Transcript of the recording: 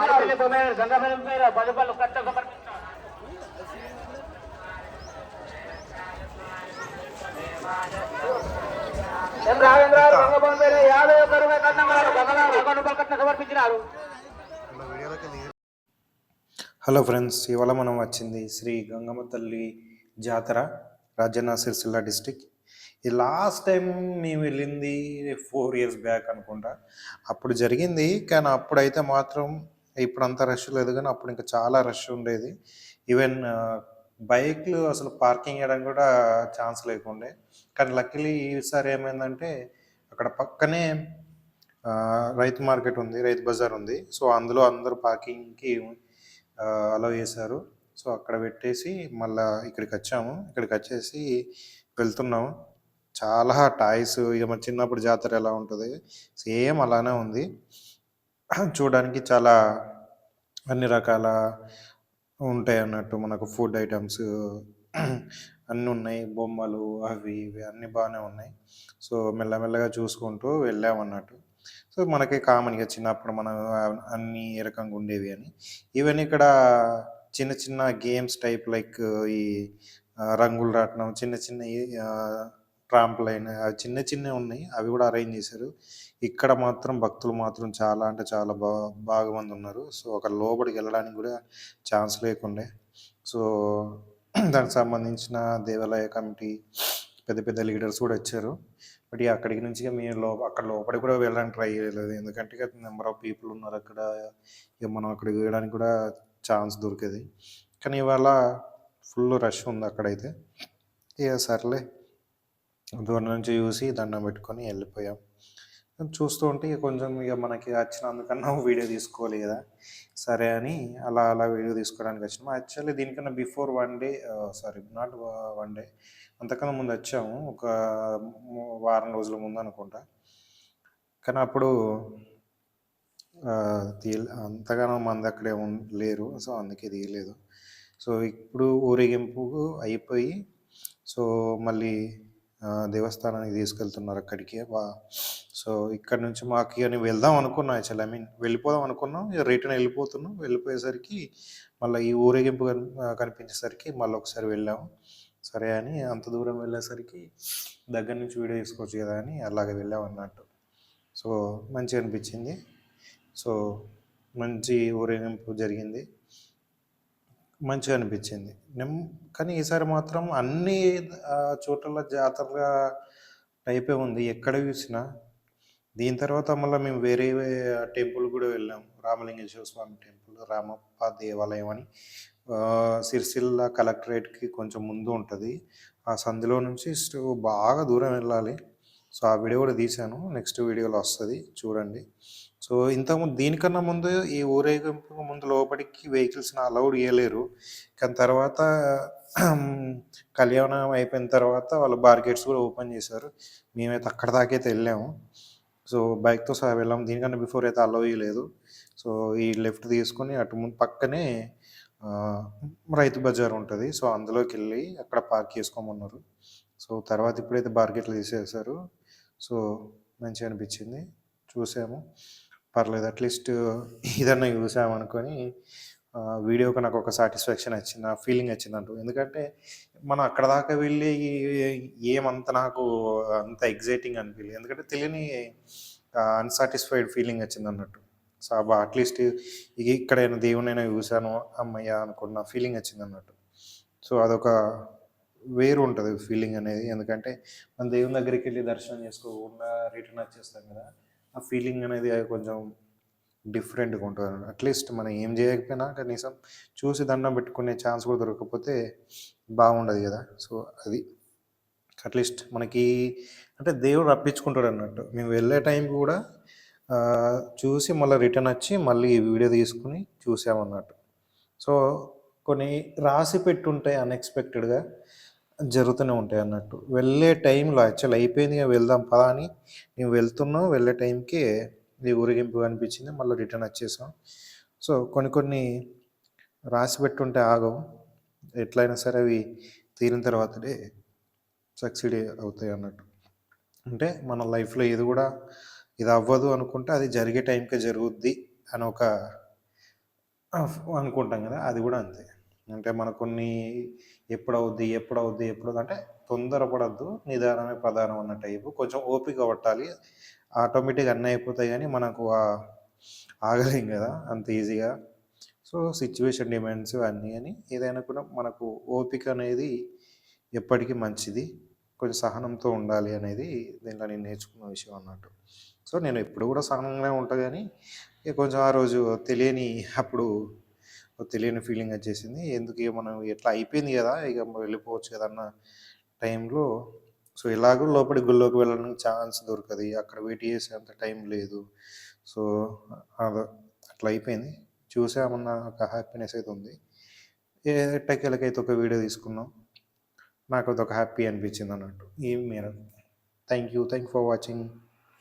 ఆడపిల్లి తొమ్మిది గంగాపల్లి మీద కట్ట ఎం మీద యాభై ఒక్క రూపాయలు రూపాయలు సమర్పించినారు. హలో ఫ్రెండ్స్ ఇవాళ మనం వచ్చింది శ్రీ గంగమ్మ తల్లి జాతర రాజన్న సిరిసిల్ల డిస్టిక్. ఇది లాస్ట్ టైం మేము వెళ్ళింది ఫోర్ ఇయర్స్ బ్యాక్ అనుకుంటా. అప్పుడు జరిగింది. కానీ అప్పుడైతే మాత్రం ఇప్పుడు అంత రష్ లేదు కానీ అప్పుడు ఇంకా చాలా రష్ ఉండేది. ఈవెన్ బైక్లు అసలు పార్కింగ్ చేయడానికి కూడా ఛాన్స్ లేకుండే. కానీ లక్కీలీ ఈసారి ఏమైందంటే అక్కడ పక్కనే రైతు మార్కెట్ ఉంది రైతు బజార్ ఉంది. సో అందులో అందరూ పార్కింగ్కి అలౌ చేశారు. సో అక్కడ పెట్టేసి మళ్ళీ ఇక్కడికి వచ్చాము. ఇక్కడికి వచ్చేసి వెళ్తున్నాము. చాలా టాయ్స్ ఇక మన చిన్నప్పుడు జాతర ఎలా ఉంటుంది? సేమ్ అలానే ఉంది. చూడడానికి చాలా అన్ని రకాల ఉంటాయి అన్నట్టు మనకు ఫుడ్ ఐటమ్స్. అన్నీ ఉన్నాయి బొమ్మలు అవి ఇవి అన్నీ బాగానే ఉన్నాయి. సో మెల్లమెల్లగా చూసుకుంటూ వెళ్ళామన్నట్టు సో మనకి కామన్గా చిన్నప్పుడు మనం అన్ని ఏ రకంగా ఉండేవి అని. ఈవెన్ ఇక్కడ చిన్న చిన్న గేమ్స్ టైప్ లైక్ ఈ రంగులు రాట్నం చిన్న చిన్న ట్రాంప్లైన్ అవి చిన్న చిన్నవి ఉన్నాయి అవి కూడా అరేంజ్ చేశారు. ఇక్కడ మాత్రం భక్తులు మాత్రం చాలా అంటే చాలా బా బాగా మంది ఉన్నారు. సో అక్కడ లోపలికి వెళ్ళడానికి కూడా ఛాన్స్ లేకుండే. సో దానికి సంబంధించిన దేవాలయ కమిటీ పెద్ద పెద్ద లీడర్స్ కూడా వచ్చారు. బట్ అక్కడికి నుంచి మేము లో అక్కడ లోపలికి కూడా వెళ్ళడానికి ట్రై చేయలేదు. ఎందుకంటే నెంబర్ ఆఫ్ పీపుల్ ఉన్నారు అక్కడ. ఇక మనం అక్కడికి వెళ్ళడానికి కూడా ఛాన్స్ దొరికేది. కానీ ఇవాళ ఫుల్ రష్ ఉంది అక్కడైతే. ఇక సర్లే. దూరం నుంచి చూసి దండం పెట్టుకొని వెళ్ళిపోయాం. చూస్తూ ఉంటే ఇక కొంచెం ఇక మనకి వచ్చినందుకన్నా వీడియో తీసుకోవాలి కదా. సరే అని అలా అలా వీడియో తీసుకోవడానికి వచ్చినాము యాక్చువల్లీ దీనికన్నా before one day sorry not one day అంతకన్నా ముందు వచ్చాము. ఒక వారం రోజుల ముందు అనుకుంటా. కానీ అప్పుడు తీయలే అంతగానో మంది అక్కడే లేరు. సో అందుకే తీయలేదు. సో ఇప్పుడు ఊరేగింపు అయిపోయి సో మళ్ళీ దేవస్థానానికి తీసుకెళ్తున్నారు అక్కడికి. వా- సో ఇక్కడ నుంచి మాకు అని వెళ్దాం అనుకున్నాం యాక్చువల్ ఐ మీన్ వెళ్ళిపోదాం అనుకున్నాం రిటర్న్ వెళ్ళిపోతున్నాం. వెళ్ళిపోయేసరికి మళ్ళీ ఈ ఊరేగింపు కనిపించేసరికి మళ్ళీ ఒకసారి వెళ్ళాము. సరే అని అంత దూరం వెళ్ళేసరికి దగ్గర నుంచి వీడియో తీసుకోవచ్చు కదా అని అలాగే వెళ్ళాం అన్నట్టు. సో మంచిగా అనిపించింది. సో మంచి ఊరేగింపు జరిగింది. మంచిగా అనిపించింది. నెమ్ కానీ ఈసారి మాత్రం అన్ని చోట్ల జాతరగా టైపే ఉంది. ఎక్కడ చూసినా. దీని తర్వాత మళ్ళీ మేము వేరే టెంపుల్ కూడా వెళ్ళాం. రామలింగేశ్వర స్వామి టెంపుల్ రామప్ప దేవాలయం అని. సిరిసిల్ల కలెక్టరేట్కి కొంచెం ముందు ఉంటుంది. ఆ సందులో నుంచి బాగా దూరం వెళ్ళాలి. సో ఆ వీడియో కూడా తీశాను. నెక్స్ట్ వీడియోలో వస్తుంది. చూడండి. సో ఇంతకుముందు దీనికన్నా ముందు ఈ ఊరేగింపు ముందు లోపలికి వెహికల్స్ని అలౌడ్ చేయలేరు. కానీ తర్వాత కళ్యాణం అయిపోయిన తర్వాత వాళ్ళు బార్గెట్స్ కూడా ఓపెన్ చేశారు. మేమైతే అక్కడ దాకైతే వెళ్ళాము. సో బైక్తో సహా వెళ్ళాము. దీనికన్నా బిఫోర్ అయితే అలౌ చేయలేదు. సో ఈ లెఫ్ట్ తీసుకొని అటు ముందు పక్కనే రైతు బజార్ ఉంటుంది. సో అందులోకి వెళ్ళి అక్కడ పార్క్ చేసుకోమన్నారు. సో తర్వాత ఇప్పుడైతే బార్గెట్లు తీసేసారు సో మంచిగా అనిపించింది చూసాము. పర్లేదు అట్లీస్ట్ ఇదన్నా చూసాము అనుకొని వీడియోకి నాకు ఒక సాటిస్ఫాక్షన్ వచ్చింది ఆ ఫీలింగ్ వచ్చిందంటూ ఎందుకంటే మనం అక్కడ దాకా వెళ్ళి ఏమంత నాకు అంత ఎగ్జైటింగ్ అనిపించలేదు ఎందుకంటే తెలియని అన్సాటిస్ఫైడ్ ఫీలింగ్ వచ్చింది అన్నట్టు. సో అబ్బా అట్లీస్ట్ ఇక్కడైనా దేవునైనా చూశాను అమ్మయ్య అనుకున్న ఫీలింగ్ వచ్చింది అన్నట్టు. సో అదొక వేరు ఉంటుంది ఫీలింగ్ అనేది. ఎందుకంటే మన దేవుని దగ్గరికి వెళ్ళి దర్శనం చేసుకోకుండా రిటర్న్ వచ్చేస్తాం కదా. ఆ ఫీలింగ్ అనేది కొంచెం డిఫరెంట్గా ఉంటుంది. అట్లీస్ట్ మనం ఏం చేయకపోయినా కనీసం చూసి దండం పెట్టుకునే ఛాన్స్ కూడా దొరకకపోతే బాగుండదు కదా. సో అది అట్లీస్ట్ మనకి అంటే దేవుడు రప్పించుకుంటాడు అన్నట్టు. మేము వెళ్ళే టైం కూడా చూసి మళ్ళీ రిటర్న్ వచ్చి మళ్ళీ వీడియో తీసుకుని చూసామన్నట్టు. సో కొన్ని రాసి పెట్టుంటాయి అన్ఎక్స్పెక్టెడ్గా జరుగుతూనే ఉంటాయి అన్నట్టు. వెళ్ళే టైంలో యాక్చువల్ అయిపోయింది వెళ్దాం పదా అని నేను వెళ్తున్నాం వెళ్ళే టైంకి ఇది ఊరేగింపు అనిపించింది మళ్ళీ రిటర్న్ వచ్చేసాం సో కొన్ని కొన్ని రాసి పెట్టుంటే ఆగవు. ఎట్లయినా సరే అవి తీరిన తర్వాతనే సక్సీడ్ అవుతాయి అన్నట్టు. అంటే మన లైఫ్లో ఏది కూడా ఇది అవ్వదు అనుకుంటే అది జరిగే టైంకే జరుగుద్ది అని ఒక అనుకుంటాం కదా అది కూడా అంతే. అంటే మన కొన్ని ఎప్పుడవుద్ది ఎప్పుడవుద్ది ఎప్పుడు అంటే తొందరపడద్దు నిదానమే ప్రధానం అన్న టైపు. కొంచెం ఓపిక పట్టాలి. ఆటోమేటిక్గా అన్నీ అయిపోతాయి కానీ మనకు ఆగలేం కదా అంత ఈజీగా. సో సిచ్యువేషన్ డిమాండ్స్ అన్నీ అని ఏదైనా కూడా మనకు ఓపిక అనేది ఎప్పటికీ మంచిది. కొంచెం సహనంతో ఉండాలి అనేది దీంట్లో నేను నేర్చుకున్న విషయం అన్నట్టు. సో నేను ఎప్పుడు కూడా సహనంగానే ఉంటా కానీ కొంచెం ఆ రోజు తెలియని అప్పుడు తెలియని ఫీలింగ్ వచ్చేసింది. ఎందుకు మనం ఎట్లా అయిపోయింది కదా ఇక వెళ్ళిపోవచ్చు కదా అన్న టైంలో. సో ఎలాగో లోపలి గుళ్ళోకి వెళ్ళడానికి ఛాన్స్ దొరకదు. అక్కడ వెయిట్ చేసేంత టైం లేదు. సో అది అట్లా అయిపోయింది. చూసామన్న ఒక హ్యాపీనెస్ అయితే ఉంది. ఎట్టకేలకైతే ఒక వీడియో తీసుకున్నాం నాకు అదొక హ్యాపీ అనిపించింది అన్నట్టు. ఈ మేరకు. Thank you thank for watching